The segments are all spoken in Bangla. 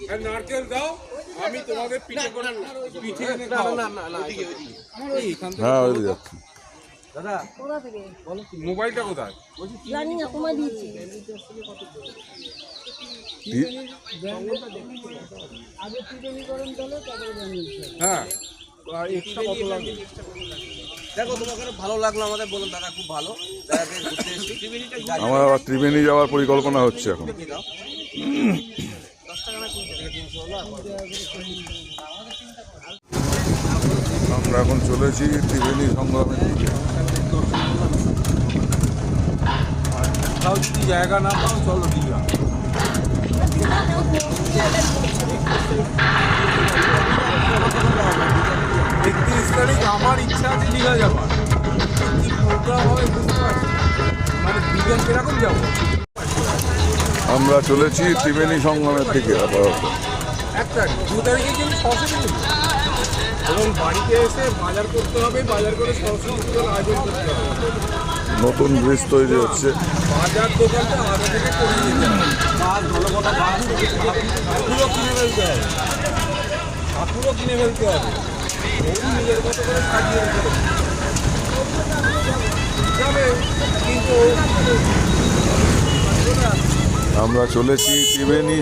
হ্যাঁ, নারকেল দাও। আমি তোমাদের পিঠে করে পিঠে না না না না ওইদিকে, ওইদিকে। হ্যাঁ ওই যাচ্ছি। দাদা কোথা থেকে? মোবাইলটা কোথায়? জানি না তোমায় দিয়েছি হ্যাঁ। দেখো তোমাকে ভালো লাগল আমাদের বলুন দাদা খুব ভালো। আমার আবার ত্রিবেণী যাওয়ার পরিকল্পনা হচ্ছে এখন। আমরা এখন চলেছি ত্রিবেণী সংগ্রামের দিকে যদি জায়গা না পাও চলো দীঘা। একত্রিশ তারিখ আমার ইচ্ছা আছে দীঘা যাবার কি প্রোগ্রাম হবে বুঝতে পারছি। মানে দীঘা কীরকম যাব? আমরা চলেছি ত্রিবেণী সংগ্রামের দিকে আপাতত। নতুন ব্রিজ তৈরি হচ্ছে। কিনে ফেলতে হবে। ঠাকুরও কিনে ফেলতে হবে। নিজের মতো করে সাজিয়ে রেখে দেবে। যাবে কিন্তু আমরা চলেছি ত্রিবেণী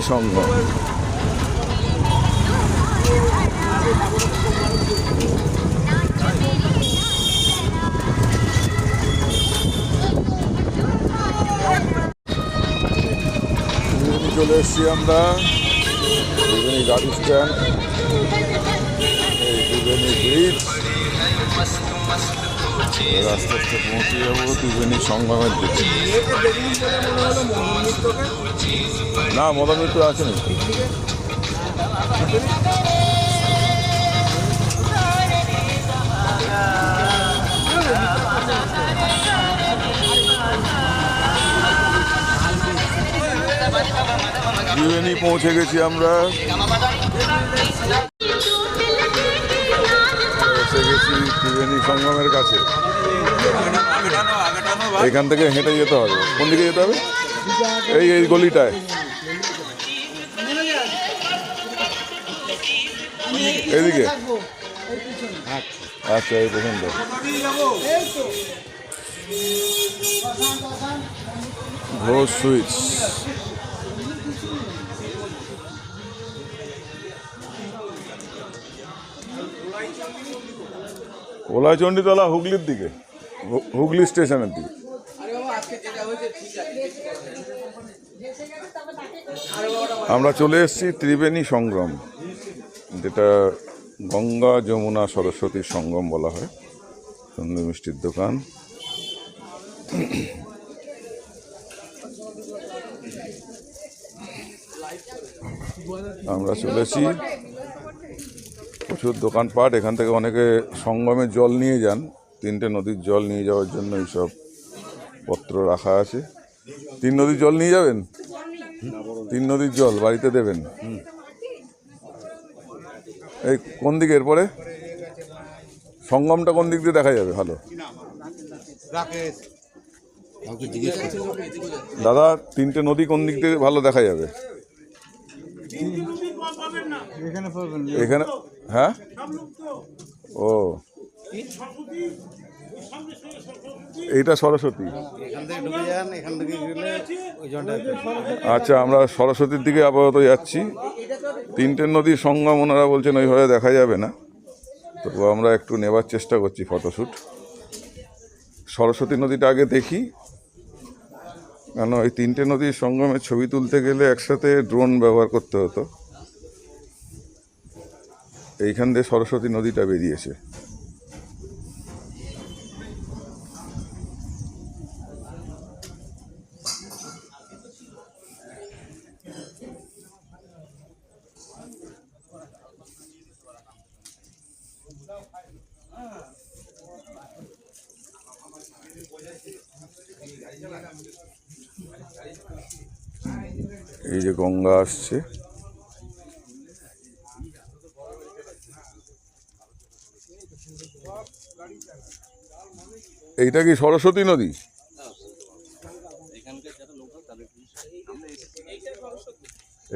ত্রিবেণী চলে এসেছি আমরা। ত্রিবেণী গাড়ি স্ট্যান্ড। ত্রিবেণী ব্রিজ। এবার পৌঁছে যাব ত্রিবেণী সংগমের দিকে। না মদন মিত্র আসেনি ত্রিবেণী পৌঁছে গেছি আমরা। ত্রিবেণী সঙ্গমের কাছে। এখান থেকে হেঁটে যেতে হবে। কোন দিকে যেতে হবে? এই এই গলিটায়। এদিকে আচ্ছা এই পেছনটা ঘোষ সুইচ। ওলাই চণ্ডীতলা হুগলির দিকে হুগলি স্টেশনের দিকে। আমরা চলে এসেছি ত্রিবেণী সংগ্রাম যেটা গঙ্গা যমুনা সরস্বতীর সঙ্গম বলা হয়। সন্ধ্যে মিষ্টির দোকান। আমরা চলেছি প্রচুর দোকানপাট এখান থেকে অনেকে সঙ্গমের জল নিয়ে যান তিনটে নদীর জল নিয়ে যাওয়ার জন্য এইসব পত্র রাখা আছে। তিন নদীর জল নিয়ে যাবেন? তিন নদীর জল বাড়িতে দেবেন? এই কোন দিকে এরপরে? সঙ্গমটা কোন দিক দিয়ে দেখা যাবে? ভালো। দাদা তিনটে নদী কোন দিক দিয়ে ভালো দেখা যাবে? এখানে হ্যাঁ? ও। এইটা সরস্বতী। ওই আচ্ছা আমরা সরস্বতীর দিকে আপাতত যাচ্ছি। তিনটে নদীর সঙ্গম ওনারা বলছেন ওইভাবে দেখা যাবে না। তবু আমরা একটু নেবার চেষ্টা করছি ফটোশ্যুট। সরস্বতী নদীটা আগে দেখি। কেন, এই তিনটে নদীর সঙ্গমে ছবি তুলতে গেলে একসাথে ড্রোন ব্যবহার করতে হতো। এইখান দিয়ে সরস্বতী নদীটা বেরিয়েছে। এই যে গঙ্গা আসছে। এইটা কি সরস্বতী নদী?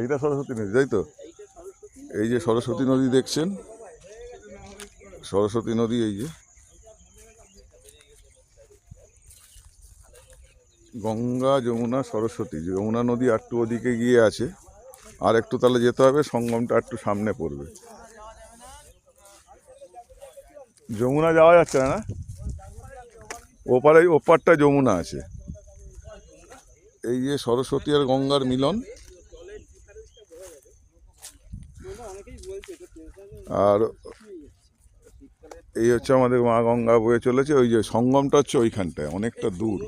এইটা সরস্বতী নদী, তাই তো? এই যে সরস্বতী নদী দেখছেন? সরস্বতী নদী এই যে। গঙ্গা, যমুনা, সরস্বতী। যমুনা নদী একটু ওদিকে গিয়ে আছে। আর একটু তাহলে যেতে হবে, সঙ্গমটা একটু সামনে পড়বে। যমুনা যাওয়া যাচ্ছে না না? ওপারে ওপারটা যমুনা আছে। এই যে সরস্বতী আর গঙ্গার মিলন। আর এই হচ্ছে আমাদের মা গঙ্গা বয়ে চলেছে। ওই যে সঙ্গমটা হচ্ছে ওইখানটায় অনেকটা দূর।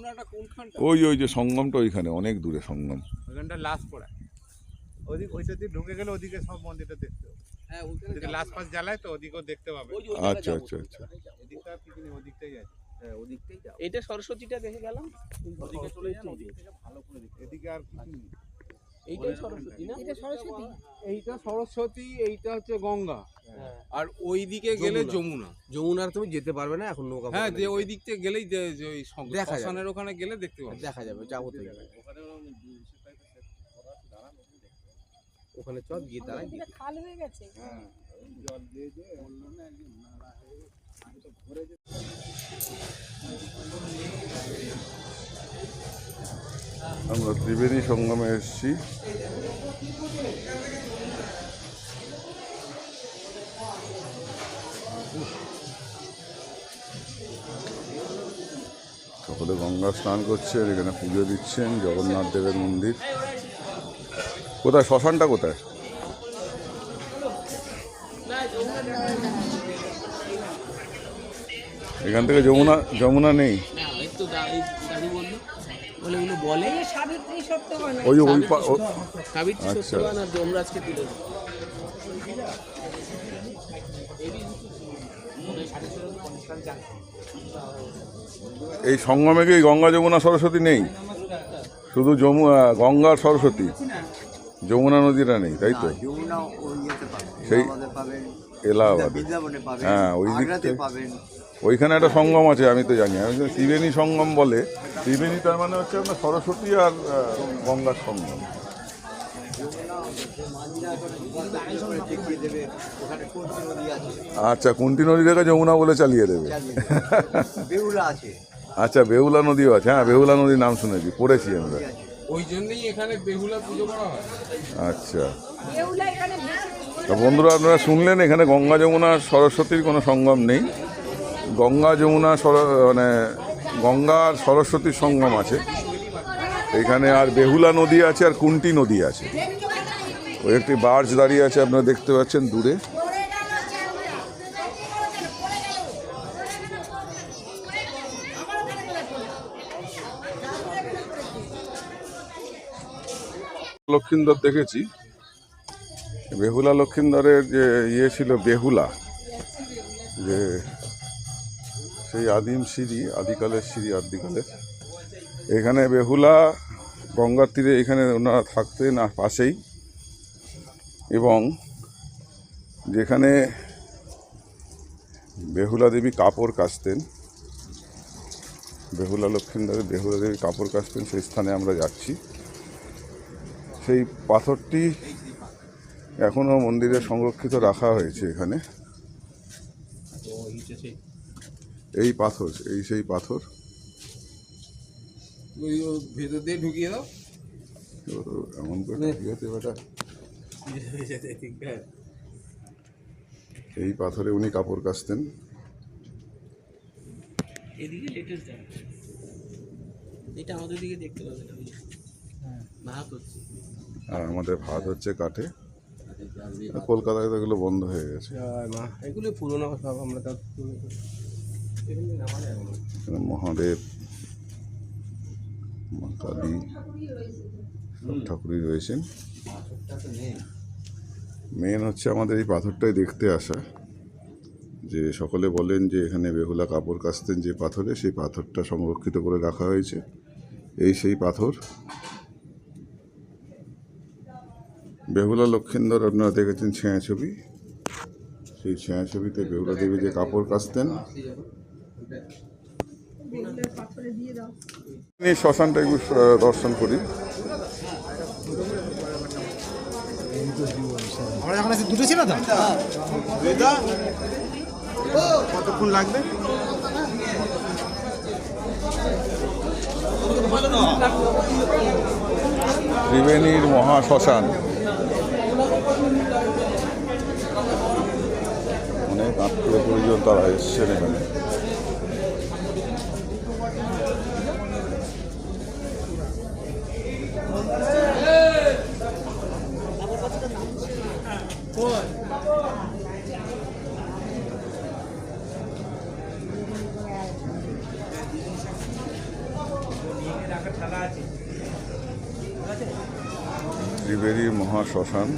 ওই ওই যে সঙ্গমটা ওইখানে অনেক দূরে সঙ্গম। লাস্ট পড়া। ওদিক ওইটা দিয়ে ঢুকে গেলে ওদিকে সব মন্দিরটা দেখতে হ্যাঁ লাস্ট জ্বালায় তো ওদিকেও দেখতে পাবে। আচ্ছা আচ্ছা আচ্ছা। নেই ওদিকটাই আছে। হ্যাঁ ওদিকটাই যাও এটা সরস্বতীটা দেখে গেলাম ওদিকে চলে যান এদিকে আর কিছু নেই। এইটাই সরস্বতী না? এটা সরস্বতী। এইটা সরস্বতী এইটা হচ্ছে গঙ্গা। হ্যাঁ। আর ওই দিকে গেলে যমুনা। যমুনা যমুনার তুমি যেতে পারবে না এখন নৌকা হ্যাঁ যে ওই দিক থেকে গেলেই যে ওই শ্মশানের ওখানে গেলে দেখতে পাবে। দেখা যাবে যাব তো। ওখানে চল গিয়ে দাঁড়াই এটা খাল হয়ে গেছে। আমরা ত্রিবেণী সঙ্গমে এসেছি। সকলে গঙ্গা স্নান করছেন, এখানে পুজো দিচ্ছেন, জগন্নাথ দেবের মন্দির। কোথায়? শ্মশানটা কোথায়? এখান থেকে যমুনা যমুনা নেই। ওই আচ্ছা। এই সঙ্গমে কি গঙ্গা যমুনা সরস্বতী নেই? শুধু যমু গঙ্গা সরস্বতী। যমুনা নদীটা নেই তাই তো? সেই- এলাহাবাদে। হ্যাঁ, ওই দিক থেকে- পাবেন। ওইখানে একটা সঙ্গম আছে আমি তো জানি। আমি তো ত্রিবেণী সঙ্গম বলে ত্রিবেণী তার মানে হচ্ছে আপনার সরস্বতী আর গঙ্গার সঙ্গম। আচ্ছা কুন্তি নদী থেকে যমুনা বলে চালিয়ে দেবে। আচ্ছা বেহুলা নদীও আছে। হ্যাঁ বেহুলা নদীর নাম শুনেছি পড়েছি আমরা। ওই জন্যই এখানে বেহুলা পুজো করা হয়। আচ্ছা। বন্ধুরা আপনারা শুনলেন এখানে গঙ্গা যমুনা সরস্বতীর কোনো সঙ্গম নেই। গঙ্গা যমুনা সর- মানে গঙ্গা আর সরস্বতীর সঙ্গম আছে। এখানে আর বেহুলা নদী আছে আর কুন্টি নদী আছে। ওই একটি বার্জ দাঁড়িয়ে আছে, আপনারা দেখতে পাচ্ছেন দূরে। লক্ষিন্দর দেখেছি। বেহুলা লক্ষিন্দরের যে ইয়ে ছিল বেহুলা, যে সেই আদিম সিঁড়ি, আদিকালের সিঁড়ি, আদিকালের। এখানে বেহুলা গঙ্গার তীরে এখানে ওনারা থাকতেন আর পাশেই। এবং যেখানে বেহুলা দেবী কাপড় কাচতেন, বেহুলা লক্ষিন্দরের বেহুলা দেবী কাপড় কাচতেন, সেই স্থানে আমরা যাচ্ছি। সেই পাথরটি এখনও মন্দিরে সংরক্ষিত রাখা হয়েছে এখানে। এই পাথর এই সেই পাথর। ওই ও ভেতর দিয়ে ঢুকিয়ে দাও। তো এমন করে বেটা। এই পাথরে উনি কাপড় কাচতেন। এদিকে লেটেস্ট এটা আমাদের দিকে দেখতে পাবে না ভাত হচ্ছে। আর আমাদের ভাত হচ্ছে কাঠে। কলকাতায় তো এগুলো বন্ধ হয়ে গেছে। না এগুলো পুরোনো সব আমরা মহাদেব, মা কালী ঠাকুরই রয়েছেন। মেন হচ্ছে আমাদের এই পাথরটাই দেখতে আসা। যে সকলে বলেন যে এখানে বেহুলা কাপড় কাচতেন যে পাথরে, সেই পাথরটা সংরক্ষিত করে রাখা হয়েছে। এই সেই পাথর। বেহুলা লক্ষিন্দর আপনারা দেখেছেন ছেঁয়া ছবি সেই ছেঁয়া ছবিতে বেহুলা দেবী যে কাপড় কাচতেন শ্মশানটা একটু দর্শন করি। আমরা যখন আছি দুটো ছিল তো? কতক্ষণ লাগবে? ত্রিবেণীর মহাশ্মশান অনেক আত্মীয় পরিজন তারা এসছেন এখানে। ত্রিবেণীর মহাশ্মশান